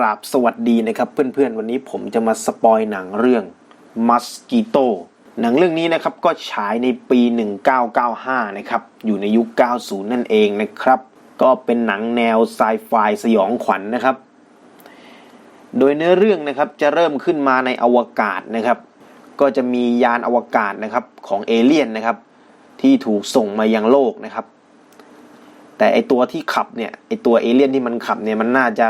ราบสวัสดีนะครับเพื่อนๆ วันนี้ผมจะมาสปอยหนังเรื่อง Mosquito หนังเรื่องนี้นะครับก็ฉายในปี 1995 นะครับ อยู่ในยุค 90 นั่นเองนะครับ ก็เป็นหนังแนวไซไฟสยองขวัญนนะครับ โดยเนื้อเรื่องนะครับจะเริ่มขึ้นมาในอวกาศนะครับ ก็จะมียานอวกาศนะครับของเอเลี่ยนนะครับ ที่ถูกส่งมายังโลกนะครับ แต่ไอตัวที่ขับเนี่ยไอตัวเอเลี่ยนที่มันขับเนี่ยมันน่าจะ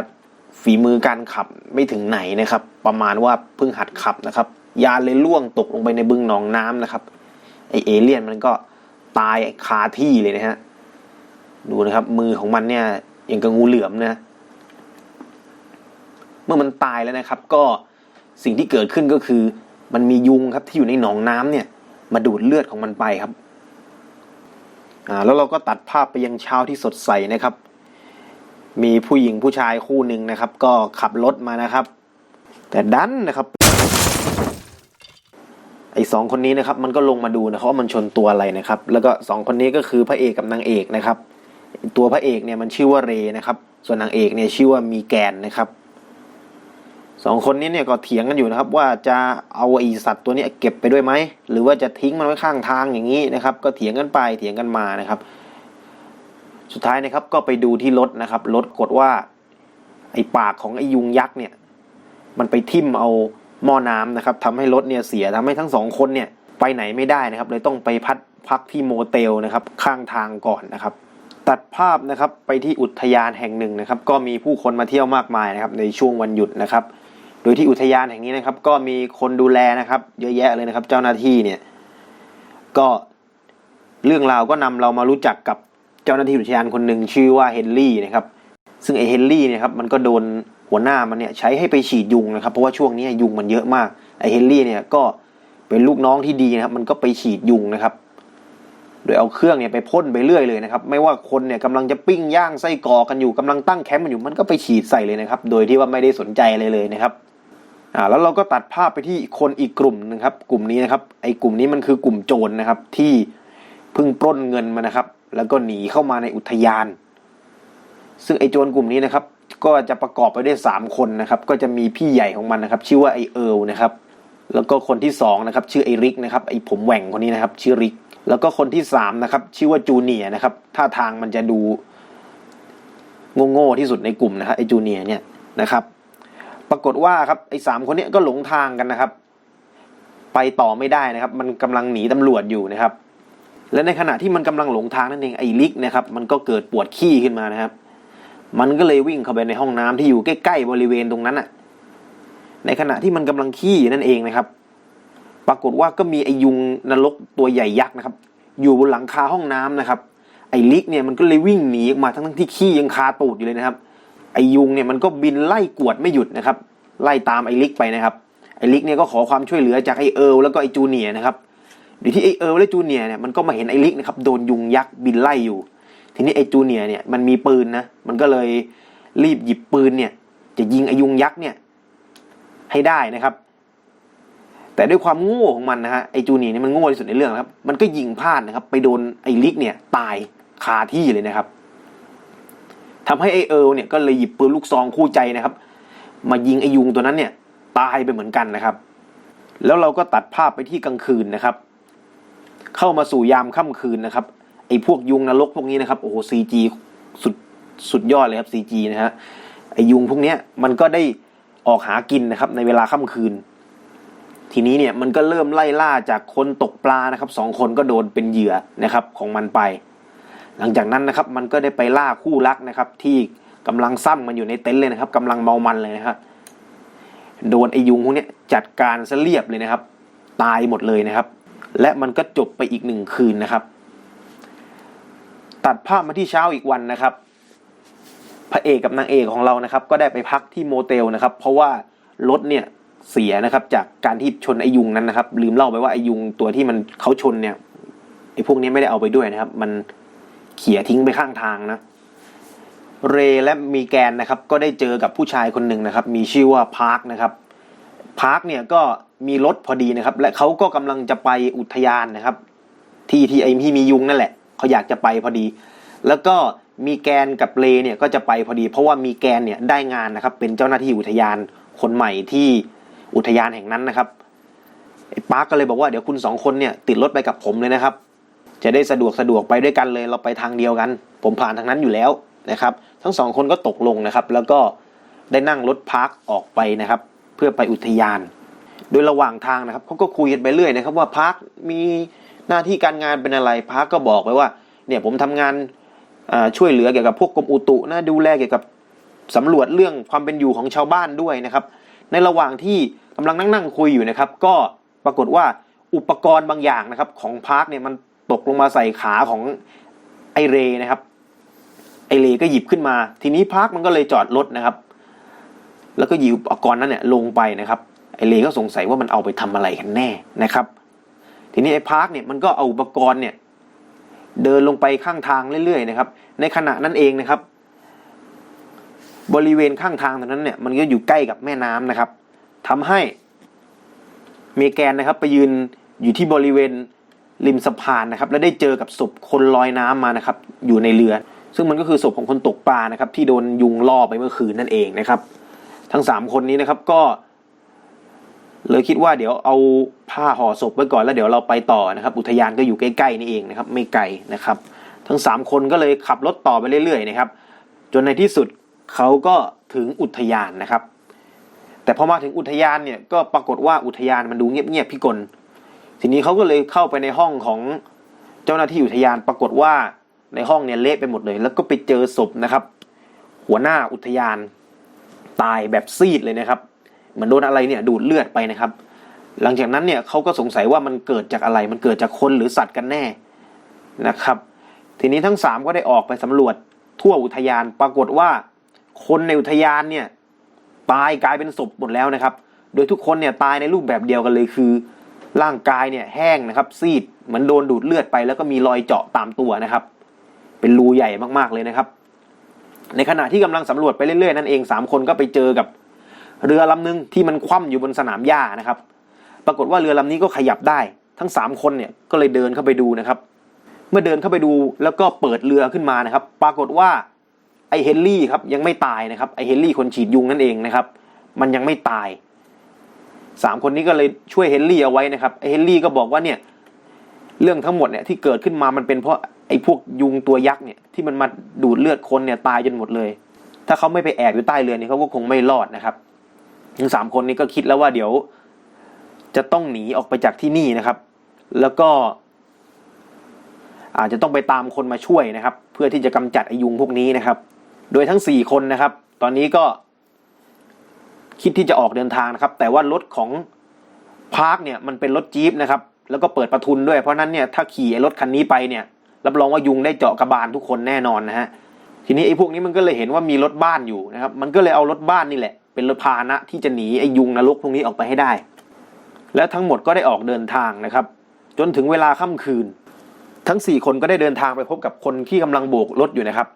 ฝีมือการขับไม่ถึงไหนนะครับ ประมาณว่าเพิ่งหัดขับนะครับ ยานเลยล่วงตกลงไปในบึงหนองน้ำนะครับไอเอเลี่ยนมันก็ตายคาที่เลยนะฮะดูนะครับมือของมันเนี่ยยังกับงูเหลือมนะ เมื่อมันตายแล้วนะครับ ก็สิ่งที่เกิดขึ้นก็คือ มันมียุงครับที่อยู่ในหนองน้ำเนี่ย มาดูดเลือดของมันไปครับอ่าแล้วเราก็ตัดภาพไปยังเช้าที่สดใสนะครับ มีผู้หญิงผู้ชายคู่หนึ่งนะครับ ก็ขับรถมานะครับ แต่ดันนะครับ ไอ้สองคนนี้นะครับ มันก็ลงมาดูนะครับว่ามันชนตัวอะไรนะครับ แล้วก็สองคนนี้ก็คือพระเอกกับนางเอกนะครับ ตัวพระเอกเนี่ยมันชื่อว่าเรนะครับ ส่วนนางเอกเนี่ยชื่อว่ามีแกนนะครับสองคนนี้เนี่ยก็เถียงกันอยู่นะครับ ว่าจะเอาไอสัตว์ตัวนี้เก็บไปด้วยไหมหรือว่าจะทิ้งมันไว้ข้างทางอย่างนี้นะครับ ก็เถียงกันไปเถียงกันมานะครับ สุดท้ายนะครับก็ไปดูที่รถนะครับรถกดว่า ไอปากของไอยุงยักษ์เนี่ย มันไปทิ่มเอาหม้อน้ำนะครับทำให้รถเนี่ยเสียทำให้ทั้งสองคนเนี่ยไปไหนไม่ได้นะครับ เลยต้องไปพักพักที่โมเตลนะครับ ข้างทางก่อนนะครับ ตัดภาพนะครับไปที่อุทยานแห่งหนึ่งนะครับ ก็มีผู้คนมาเที่ยวมากมายนะครับ ในช่วงวันหยุดนะครับ โดยที่อุทยานแห่งนี้นะครับ ก็มีคนดูแลนะครับ เยอะแยะเลยนะครับ เจ้าหน้าที่เนี่ย ก็เรื่องราวก็นำเรามารู้จักกับ เจ้าหน้าที่อุทยานคนหนึ่งชื่อว่าเฮนรี่นะครับซึ่งไอเฮนรี่เนี่ยครับมันก็โดนหัวหน้ามันเนี่ยใช้ให้ไปฉีดยุงนะครับเพราะว่าช่วงนี้ยุงมันเยอะมากไอเฮนรี่เนี่ยก็เป็นลูกน้องที่ดีนะครับมันก็ไปฉีดยุงนะครับ โดยเอาเครื่องเนี่ยไปพ่นไปเรื่อยเลยนะครับ ไม่ว่าคนเนี่ยกำลังจะปิ้งย่างไส้กรอกันอยู่กำลังตั้งแคมป์กันอยู่มันก็ไปฉีดใส่เลยนะครับ โดยที่ว่าไม่ได้สนใจอะไรเลยนะครับอ่าแล้วเราก็ตัดภาพไปที่คนอีกกลุ่มนึงครับ กลุ่มนี้นะครับ ไอ้กลุ่มนี้มันคือกลุ่มโจรนะครับที่เพิ่งปล้นเงินมานะครับ แล้วก็หนีเข้ามาในอุทยาน ซึ่งไอ้โจรกลุ่มนี้นะครับ ก็จะประกอบไปด้วยสามคนนะครับ ก็จะมีพี่ใหญ่ของมันนะครับ ชื่อว่าไอเอิลนะครับ แล้วก็คนที่สองนะครับชื่อไอริกนะครับไอผมแหว่งคนนี้นะครับ ชื่อริก แล้วก็คนที่สามนะครับชื่อว่าจูเนียนะครับท่าทางมันจะดูโง่ๆที่สุดในกลุ่มนะครับไอจูเนียเนี่ยนะครับ ปรากฏว่าครับไอสามคนนี้ก็หลงทางกันนะครับ ไปต่อไม่ได้นะครับ มันกำลังหนีตำรวจอยู่นะครับ และในขณะที่มันกำลังหลงทางนั่นเองไอ้ลิกนะครับมันก็เกิดปวดขี้ขึ้นมานะครับ มันก็เลยวิ่งเข้าไปในห้องน้ำที่อยู่ใกล้ๆบริเวณตรงนั้นอะในขณะที่มันกำลังขี้นั่นเองนะครับ ปรากฏว่าก็มีไอ้ยุงนรกตัวใหญ่ยักษ์นะครับ อยู่บนหลังคาห้องน้ำนะครับ ไอ้ลิกเนี่ยมันก็เลยวิ่งหนีออกมาทั้งที่ขี้ยังคาตูดอยู่เลยนะครับ ไอยุงเนี่ยมันก็บินไล่กวดไม่หยุดนะครับ ไล่ตามไอลิกไปนะครับ ไอลิกเนี่ยก็ขอความช่วยเหลือจากไอเอิร์ลแล้วก็ไอจูเนียนะครับ โดยที่ไอเอิร์และจูเนียร์เนี่ยมันก็มาเห็นไอลิกนะครับโดนยุงยักษ์บินไล่อยู่ ทีนี้ไอจูเนียร์เนี่ยมันมีปืนนะมันก็เลยรีบหยิบปืนเนี่ย จะยิงไอยุงยักษ์เนี่ยให้ได้นะครับ แต่ด้วยความโง่ของมันนะฮะไอจูเนียร์เนี่ยมันโง่ที่สุดในเรื่องครับ มันก็ยิงพลาดนะครับ ไปโดนไอลิกเนี่ยตายคาที่เลยนะครับทำให้ไอเอิร์เนี่ยก็เลยหยิบปืนลูกซองคู่ใจนะครับ มายิงไอยุงตัวนั้นเนี่ยตายไปเหมือนกันนะครับ แล้วเราก็ตัดภาพไปที่กลางคืนนะครับ เข้ามาสู่ยามค่ำคืนนะครับไอ้พวกยุงนรกพวกนี้นะครับโอ้โหซีจีสุดสุดยอดเลยครับซีจีนะฮะไอ้ยุงพวกเนี้ยมันก็ได้ออกหากินนะครับ ในเวลาค่ำคืน ทีนี้เนี่ยมันก็เริ่มไล่ล่าจากคนตกปลานะครับสองคนก็โดนเป็นเหยื่อนะครับของมันไป หลังจากนั้นนะครับมันก็ได้ไปล่าคู่รักนะครับ ที่กำลังซ้ำมันอยู่ในเต็นท์เลยนะครับกำลังเมามันเลยนะครับโดนไอ้ยุงพวกนี้จัดการซะเรียบเลยนะครับ ตายหมดเลยนะครับ และมันก็จบไปอีกหนึ่งคืนนะครับ ตัดภาพมาที่เช้าอีกวันนะครับ พระเอกกับนางเอกของเรานะครับ ก็ได้ไปพักที่โมเตลนะครับ เพราะว่ารถเนี่ยเสียนะครับ จากการที่ชนไอยุงนั้นนะครับ ลืมเล่าไปว่าไอยุงตัวที่มันเขาชนเนี่ยไอพวกนี้ไม่ได้เอาไปด้วยนะครับ มันเขี่ยทิ้งไปข้างทางนะเรและมีแกนนะครับ ก็ได้เจอกับผู้ชายคนหนึ่งนะครับ มีชื่อว่าพาร์คนะครับ พาร์คเนี่ยก็มีรถพอดีนะครับ และเขาก็กำลังจะไปอุทยานนะครับ ที่ที่ไอที่มียุงนั่นแหละเขาอยากจะไปพอดี แล้วก็มีแกนกับเลเนี่ยก็จะไปพอดี เพราะว่ามีแกนเนี่ยได้งานนะครับ เป็นเจ้าหน้าที่อุทยานคนใหม่ที่อุทยานแห่งนั้นนะครับไอ้ปาร์คก็เลยบอกว่าเดี๋ยวคุณสองคนเนี่ยติดรถไปกับผมเลยนะครับ จะได้สะดวกสะดวกไปด้วยกันเลยเราไปทางเดียวกัน ผมผ่านทางนั้นอยู่แล้วนะครับ ทั้งสองคนก็ตกลงนะครับ แล้วก็ได้นั่งรถพาร์คออกไปนะครับ เพื่อไปอุทยาน โดยระหว่างทางนะครับเขาก็คุยกันไปเรื่อยนะครับว่าพาร์คมีหน้าที่การงานเป็นอะไรพาร์คก็บอกไปว่าเนี่ยผมทำงานช่วยเหลือเกี่ยวกับพวกกรมอุตุนะดูแลเกี่ยวกับสำรวจเรื่องความเป็นอยู่ของชาวบ้านด้วยนะครับ ในระหว่างที่กำลังนั่งนั่งคุยอยู่นะครับ ก็ปรากฏว่าอุปกรณ์บางอย่างนะครับ ของพาร์คเนี่ยมันตกลงมาใส่ขาของไอเรนะครับไอเรก็หยิบขึ้นมา ทีนี้พาร์คมันก็เลยจอดรถนะครับ แล้วก็หยิบอุปกรณ์นั้นเนี่ยลงไปนะครับไอเลก็สงสัยว่ามันเอาไปทำอะไรกันแน่นะครับ ทีนี้ไอพาร์คเนี่ยมันก็เอาอุปกรณ์เนี่ยเดินลงไปข้างทางเรื่อยๆนะครับ ในขณะนั้นเองนะครับ บริเวณข้างทางตรงนั้นเนี่ยมันก็อยู่ใกล้กับแม่น้ำนะครับทำให้เมแกนนะครับ ไปยืนอยู่ที่บริเวณริมสะพานนะครับ แล้วได้เจอกับศพคนลอยน้ำมานะครับ อยู่ในเรือ ซึ่งมันก็คือศพของคนตกปลานะครับ ที่โดนยุงล่อไปเมื่อคืนนั่นเองนะครับ ทั้งสามคนนี้นะครับก็ เลยคิดว่าเดี๋ยวเอาผ้าห่อศพไว้ก่อนแล้วเดี๋ยวเราไปต่อนะครับ อุทยานก็อยู่ใกล้ๆนี่เองนะครับ ไม่ไกลนะครับ ทั้งสามคนก็เลยขับรถต่อไปเรื่อยๆนะครับ จนในที่สุดเขาก็ถึงอุทยานนะครับ แต่พอมาถึงอุทยานเนี่ยก็ปรากฏว่าอุทยานมันดูเงียบๆพิกลทีนี้เขาก็เลยเข้าไปในห้องของเจ้าหน้าที่อุทยานปรากฏว่าในห้องเนี่ยเละไปหมดเลย แล้วก็ไปเจอศพนะครับ หัวหน้าอุทยาน ตายแบบซีดเลยนะครับเหมือนโดนอะไรเนี่ยดูดเลือดไปนะครับ หลังจากนั้นเนี่ยเขาก็สงสัยว่ามันเกิดจากอะไร มันเกิดจากคนหรือสัตว์กันแน่นะครับ ทีนี้ทั้งสามก็ได้ออกไปสำรวจทั่วอุทยานปรากฏว่า คนในอุทยานเนี่ยตายกลายเป็นศพหมดแล้วนะครับ โดยทุกคนเนี่ยตายในรูปแบบเดียวกันเลยคือ ร่างกายเนี่ยแห้งนะครับ ซีดเหมือนโดนดูดเลือดไป แล้วก็มีรอยเจาะตามตัวนะครับ เป็นรูใหญ่มากๆเลยนะครับ ในขณะที่กำลังสำรวจไปเรื่อยๆนั่นเองสามคนก็ไปเจอกับเรือลำหนึ่งที่มันคว่ำอยู่บนสนามหญ้านะครับ ปรากฏว่าเรือลำนี้ก็ขยับได้ ทั้งสามคนเนี่ยก็เลยเดินเข้าไปดูนะครับ เมื่อเดินเข้าไปดูแล้วก็เปิดเรือขึ้นมานะครับ ปรากฏว่าไอเฮนรี่ครับยังไม่ตายนะครับไอเฮนรี่คนฉีดยุงนั่นเองนะครับ มันยังไม่ตายสามคนนี้ก็เลยช่วยเฮนรี่เอาไว้นะครับไอเฮนรี่ก็บอกว่าเนี่ยเรื่องทั้งหมดเนี่ยที่เกิดขึ้นมามันเป็นเพราะ อ้พวกยุงตัวยักษ์เนี่ยที่มันมาดูดเลือดคนเนี่ยตายจนหมดเลย ถ้าเขาไม่ไปแอบอยู่ใต้เรือเนี่ยเขาก็คงไม่รอดนะครับทั้งสามคนนี้ก็คิดแล้วว่าเดี๋ยว จะต้องหนีออกไปจากที่นี่นะครับ แล้วก็อาจจะต้องไปตามคนมาช่วยนะครับ เพื่อที่จะกำจัดไอยุงพวกนี้นะครับ โดยทั้งสี่คนนะครับ ตอนนี้ก็ คิดที่จะออกเดินทางนะครับ แต่ว่ารถของพาร์คเนี่ยมันเป็นรถจี๊ปนะครับ แล้วก็เปิดประทุนด้วย เพราะนั้นเนี่ยถ้าขี่รถคันนี้ไปเนี่ย รับรองว่ายุงได้เจาะกระบาลทุกคนแน่นอนนะฮะทีนี้ไอ้พวกนี้มันก็เลยเห็นว่ามีรถบ้านอยู่นะครับ มันก็เลยเอารถบ้านนี่แหละ เป็นรถพาหนะที่จะหนีไอ้ยุงนรกพวกนี้ออกไปให้ได้ และทั้งหมดก็ได้ออกเดินทางนะครับ จนถึงเวลาค่ำคืน ทั้งสี่คนก็ได้เดินทางไปพบกับคนที่กำลังโบกรถอยู่นะครับ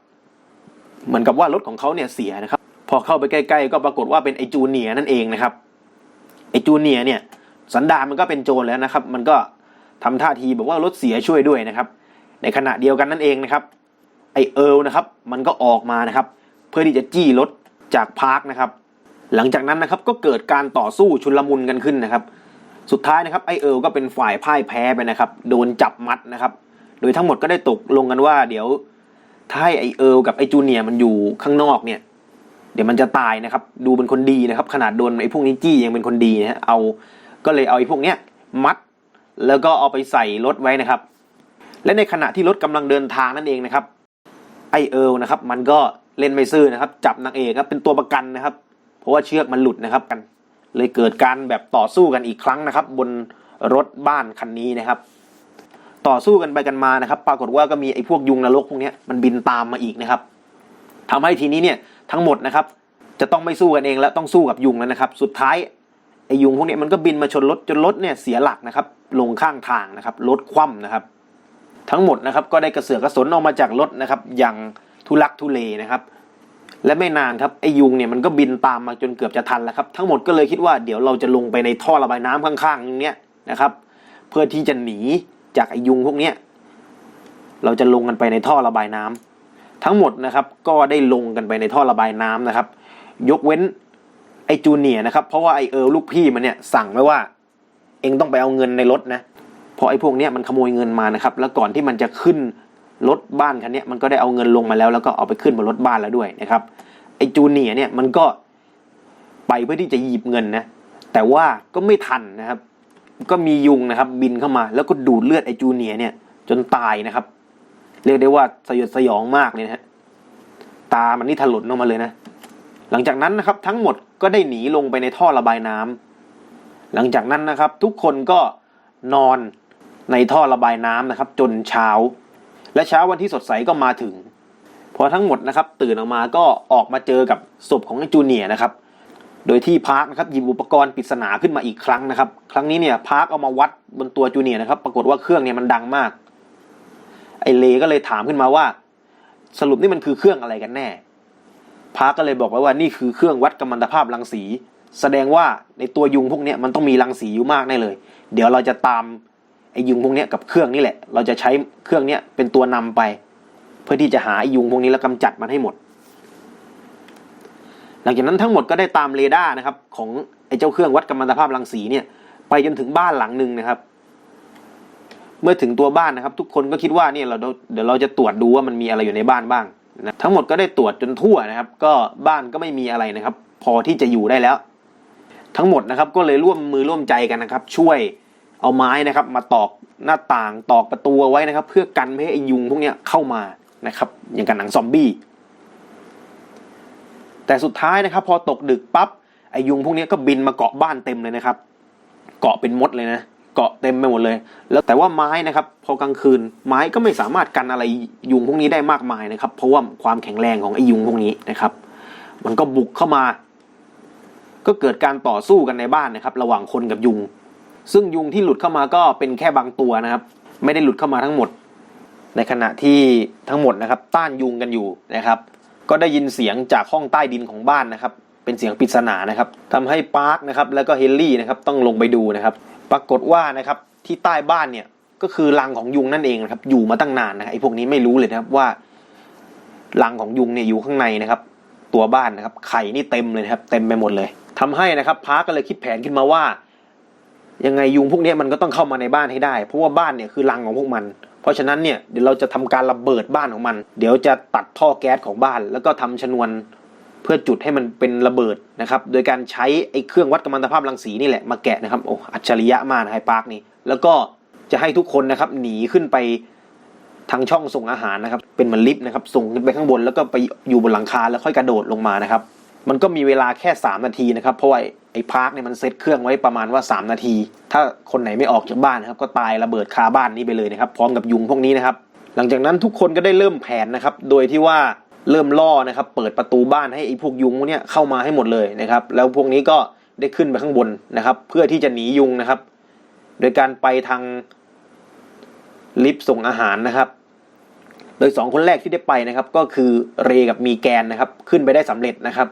เหมือนกับว่ารถของเขาเนี่ยเสียนะครับ พอเข้าไปใกล้ๆ ก็ปรากฏว่าเป็นไอ้จูเนียนั่นเองนะครับไอ้จูเนียเนี่ยสันดานมันก็เป็นโจรแล้วนะครับ มันก็ทำท่าทีบอกว่ารถเสียช่วยด้วยนะครับ ในขณะเดียวกันนั่นเองนะครับไอเอิลนะครับมันก็ออกมานะครับ เพื่อที่จะจี้รถจากพาร์คนะครับหลังจากนั้นนะครับก็เกิดการต่อสู้ชุลมุนกันขึ้นนะครับ สุดท้ายนะครับไอเอิลก็เป็นฝ่ายพ่ายแพ้ไปนะครับ โดนจับมัดนะครับ โดยทั้งหมดก็ได้ตกลงกันว่า เดี๋ยวถ้าให้ไอเอิลกับไอจูเนียมันอยู่ข้างนอกเนี่ยเดี๋ยวมันจะตายนะครับ ดูเป็นคนดีนะครับ ขนาดโดนไอพวกนี้จี้ยังเป็นคนดีนะฮะเอาก็เลยเอาไอพวกเนี้ยมัด แล้วก็เอาไปใส่รถไว้นะครับ และในขณะที่รถกำลังเดินทางนั่นเองนะครับ ไอเอิร์ลนะครับ มันก็เล่นไม่ซื่อนะครับ จับนางเอกครับเป็นตัวประกันนะครับ เพราะว่าเชือกมันหลุดนะครับกัน เลยเกิดการแบบต่อสู้กันอีกครั้งนะครับ บนรถบ้านคันนี้นะครับ ต่อสู้กันไปกันมานะครับ ปรากฏว่าก็มีไอ้พวกยุงนรกพวกนี้มันบินตามมาอีกนะครับทำให้ทีนี้เนี่ยทั้งหมดนะครับ จะต้องไม่สู้กันเองแล้วต้องสู้กับยุงแล้วนะครับ สุดท้ายไอ้ยุงพวกนี้มันก็บินมาชนรถจนรถเนี่ยเสียหลักนะครับ ลงข้างทางนะครับรถคว่ำนะครับ ทั้งหมดนะครับก็ได้กระเสือกกระสนออกมาจากรถนะครับ อย่างทุลักทุเลนะครับ และไม่นานครับไอยุงเนี่ยมันก็บินตามมาจนเกือบจะทันแล้วครับ ทั้งหมดก็เลยคิดว่าเดี๋ยวเราจะลงไปในท่อระบายน้ำข้างๆตรงเนี้ยนะครับ เพื่อที่จะหนีจากไอยุงพวกเนี้ยเราจะลงกันไปในท่อระบายน้ำทั้งหมดนะครับก็ได้ลงกันไปในท่อระบายน้ำนะครับ ยกเว้นไอจูเนียนะครับเพราะว่าไอเอิร์ลลูกพี่มันเนี่ยสั่งไว้ว่า เองต้องไปเอาเงินในรถนะ เพราะไอ้พวกเนี้ยมันขโมยเงินมานะครับ แล้วก่อนที่มันจะขึ้นรถบ้านคันนี้มันก็ได้เอาเงินลงมาแล้ว แล้วก็เอาไปขึ้นบนรถบ้านแล้วด้วยนะครับไอ้จูเนียเนี่ยมันก็ไปเพื่อที่จะหยิบเงินนะแต่ว่าก็ไม่ทันนะครับ ก็มียุงนะครับ บินเข้ามา แล้วก็ดูดเลือดไอ้จูเนียเนี่ย จนตายนะครับ เรียกได้ว่าสยดสยองมากเลยนะฮะตามันนี่ถลนออกมาเลยนะ หลังจากนั้นนะครับ ทั้งหมดก็ได้หนีลงไปในท่อระบายน้ำหลังจากนั้นนะครับ ทุกคนก็นอน ในท่อระบายน้ำนะครับ จนเช้า และเช้าวันที่สดใสก็มาถึงพอทั้งหมดนะครับ ตื่นออกมาก็ออกมาเจอกับศพของไอ้จูเนียนะครับ โดยที่พาร์คนะครับหยิบอุปกรณ์ปริศนาขึ้นมาอีกครั้งนะครับ ครั้งนี้เนี่ยพาร์คเอามาวัดบนตัวจูเนียนะครับ ปรากฏว่าเครื่องเนี่ยมันดังมาก ไอเลก็เลยถามขึ้นมาว่า สรุปนี่มันคือเครื่องอะไรกันแน่พาร์คก็เลยบอกไว้ว่านี่คือเครื่องวัดกัมมันตภาพรังสี แสดงว่าในตัวยุงพวกเนี้ยมันต้องมีรังสีอยู่มากแน่เลย เดี๋ยวเราจะตาม ยุงพวกนี้กับเครื่องนี่แหละ เราจะใช้เครื่องนี้เป็นตัวนำไป เพื่อที่จะหาไอยุงพวกนี้แล้วกำจัดมันให้หมด หลังจากนั้นทั้งหมดก็ได้ตามเรดาร์นะครับ ของไอ้เจ้าเครื่องวัดกัมมันตภาพรังสีเนี่ย ไปจนถึงบ้านหลังหนึ่งนะครับ เมื่อถึงตัวบ้านนะครับ ทุกคนก็คิดว่าเนี่ยเราเดี๋ยวเราจะตรวจดูว่ามันมีอะไรอยู่ในบ้านบ้างนะทั้งหมดก็ได้ตรวจจนทั่วนะครับ ก็บ้านก็ไม่มีอะไรนะครับ พอที่จะอยู่ได้แล้ว ทั้งหมดนะครับก็เลยร่วมมือร่วมใจกันนะครับ ช่วย เอาไม้นะครับ มาตอกหน้าต่างตอกประตูไว้นะครับ เพื่อกันไม่ให้ไอ้ยุงพวกนี้เข้ามานะครับ อย่างกับหนังซอมบี้แต่สุดท้ายนะครับ พอตกดึกปั๊บไอ้ยุงพวกนี้ก็บินมาเกาะบ้านเต็มเลยนะครับ เกาะเป็นมดเลยนะเกาะเต็มไปหมดเลย แล้วแต่ว่าไม้นะครับ พอกลางคืนไม้ก็ไม่สามารถกันอะไรยุงพวกนี้ได้มากมายนะครับ เพราะว่าความแข็งแรงของไอ้ยุงพวกนี้นะครับ มันก็บุกเข้ามา ก็เกิดการต่อสู้กันในบ้านนะครับ ระหว่างคนกับยุง ซึ่งยุงที่หลุดเข้ามาก็เป็นแค่บางตัวนะครับ ไม่ได้หลุดเข้ามาทั้งหมด ในขณะที่ทั้งหมดนะครับ ต้านยุงกันอยู่นะครับ ก็ได้ยินเสียงจากห้องใต้ดินของบ้านนะครับ เป็นเสียงปริศนานะครับทำให้ปาร์คนะครับแล้วก็เฮนรี่นะครับต้องลงไปดูนะครับ ปรากฏว่านะครับที่ใต้บ้านเนี่ยก็คือรังของยุงนั่นเองนะครับ อยู่มาตั้งนานนะไอ้พวกนี้ไม่รู้เลยนะครับว่ารังของยุงเนี่ยอยู่ข้างในนะครับ ตัวบ้านนะครับ ไข่นี่เต็มเลยนะครับ เต็มไปหมดเลยทำให้นะครับพาร์คก็เลยคิดแผนขึ้นมาว่า ยังไงยุงพวกนี้มันก็ต้องเข้ามาในบ้านให้ได้ เพราะว่าบ้านเนี่ยคือรังของพวกมัน เพราะฉะนั้นเนี่ยเดี๋ยวเราจะทำการระเบิดบ้านของมัน เดี๋ยวจะตัดท่อแก๊สของบ้าน แล้วก็ทำชนวนเพื่อจุดให้มันเป็นระเบิดนะครับ โดยการใช้ไอ้เครื่องวัดกัมมันตภาพรังสีนี่แหละมาแกะนะครับ โอ้ อัจฉริยะมากนะไฮปาร์คนี่ แล้วก็จะให้ทุกคนนะครับหนีขึ้นไปทางช่องส่งอาหารนะครับ เป็นเหมือนลิฟต์นะครับ ส่งขึ้นไปข้างบนแล้วก็ไปอยู่บนหลังคาแล้วค่อยกระโดดลงมานะครับ มันก็มีเวลาแค่ 3 นาทีนะครับ เพราะว่า อ้พาร์คเนี่ยมันเซตเครื่องไว้ประมาณว่า 3 นาที ถ้าคนไหนไม่ออกจากบ้านนะครับก็ตายระเบิดคาบ้านนี้ไปเลยนะครับพร้อมกับยุงพวกนี้นะครับหลังจากนั้นทุกคนก็ได้เริ่มแผนนะครับโดยที่ว่าเริ่มล่อนะครับเปิดประตูบ้านให้ไอ้พวกยุงพวกเนี้ยเข้ามาให้หมดเลยนะครับแล้วพวกนี้ก็ได้ขึ้นไปข้างบนนะครับ เพื่อที่จะหนียุงนะครับ โดยการไปทางลิฟต์ส่งอาหารนะครับ โดยสองคนแรกที่ได้ไปนะครับ ก็คือเรกับมีแกนนะครับ ขึ้นไปได้สำเร็จนะครับ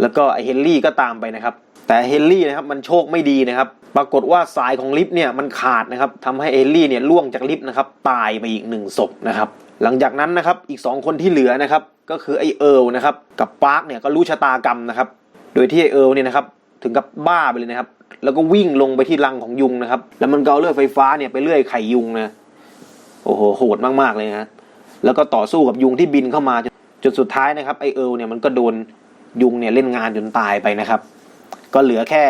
แล้วก็ไอเฮนรี่ก็ตามไปนะครับ แต่เฮนรี่นะครับมันโชคไม่ดีนะครับ ปรากฏว่าสายของลิฟต์เนี่ยมันขาดนะครับทำให้เฮนรี่เนี่ยล่วงจากลิฟต์นะครับตายไปอีกหนึ่งศพนะครับหลังจากนั้นนะครับอีกสองคนที่เหลือนะครับก็คือไอเอิร์ลนะครับกับปาร์คเนี่ยก็รู้ชะตากรรมนะครับ โดยที่ไอเอิร์ลเนี่ยนะครับถึงกับบ้าไปเลยนะครับ แล้วก็วิ่งลงไปที่รังของยุงนะครับ แล้วมันก็เอาเลื่อยไฟฟ้าเนี่ยไปเลื่อยไข่ยุงนะโอ้โหโหดมากๆเลยนะแล้วก็ต่อสู้กับยุงที่บินเข้ามาจนจนสุดท้ายนะครับไอเอิร์ลเนี่ยมันก็โดน ยุงเนี่ยเล่นงานจนตายไปนะครับ ก็เหลือแค่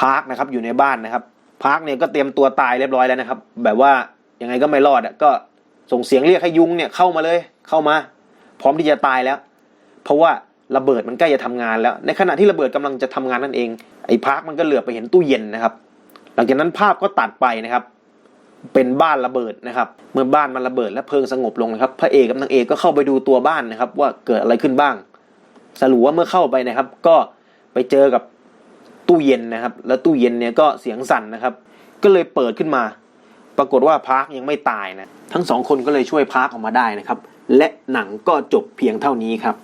พาร์คนะครับอยู่ในบ้านนะครับพาร์คเนี่ยก็เตรียมตัวตายเรียบร้อยแล้วนะครับ แบบว่ายังไงก็ไม่รอดอะก็ส่งเสียงเรียกให้ยุงเนี่ยเข้ามาเลยเข้ามา พร้อมที่จะตายแล้ว เพราะว่าระเบิดมันใกล้จะทำงานแล้ว ในขณะที่ระเบิดกำลังจะทำงานนั่นเองไอ้พาร์คมันก็เหลือไปเห็นตู้เย็นนะครับ หลังจากนั้นภาพก็ตัดไปนะครับเป็นบ้านระเบิดนะครับ เมื่อบ้านมันระเบิดและเพลิงสงบลงนะครับ พระเอกกับนางเอกก็เข้าไปดูตัวบ้านนะครับ ว่าเกิดอะไรขึ้นบ้าง สรุปว่าเมื่อเข้าไปนะครับ ก็ไปเจอกับตู้เย็นนะครับ แล้วตู้เย็นเนี่ยก็เสียงสั่นนะครับ ก็เลยเปิดขึ้นมา ปรากฏว่าพาร์คยังไม่ตายนะ ทั้งสองคนก็เลยช่วยพาร์คออกมาได้นะครับ และหนังก็จบเพียงเท่านี้ครับ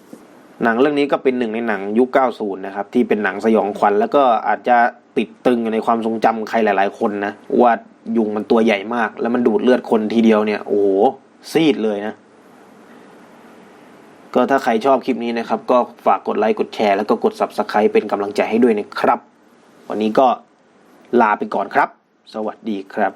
หนังเรื่องนี้ก็เป็นหนึ่งในหนังยุค 90 นะครับ ที่เป็นหนังสยองขวัญแล้วก็อาจจะติดตึงอยู่ในความทรงจำใครหลาย ๆ คนนะว่ายุงมันตัวใหญ่มาก แล้วมันดูดเลือดคนทีเดียวเนี่ยโอ้โหซีดเลยนะ ก็ถ้าใครชอบคลิปนี้นะครับ ก็ฝากกดไลค์กดแชร์แล้วก็กด subscribe เป็นกำลังใจให้ด้วยนะครับ วันนี้ก็ลาไปก่อนครับ สวัสดีครับ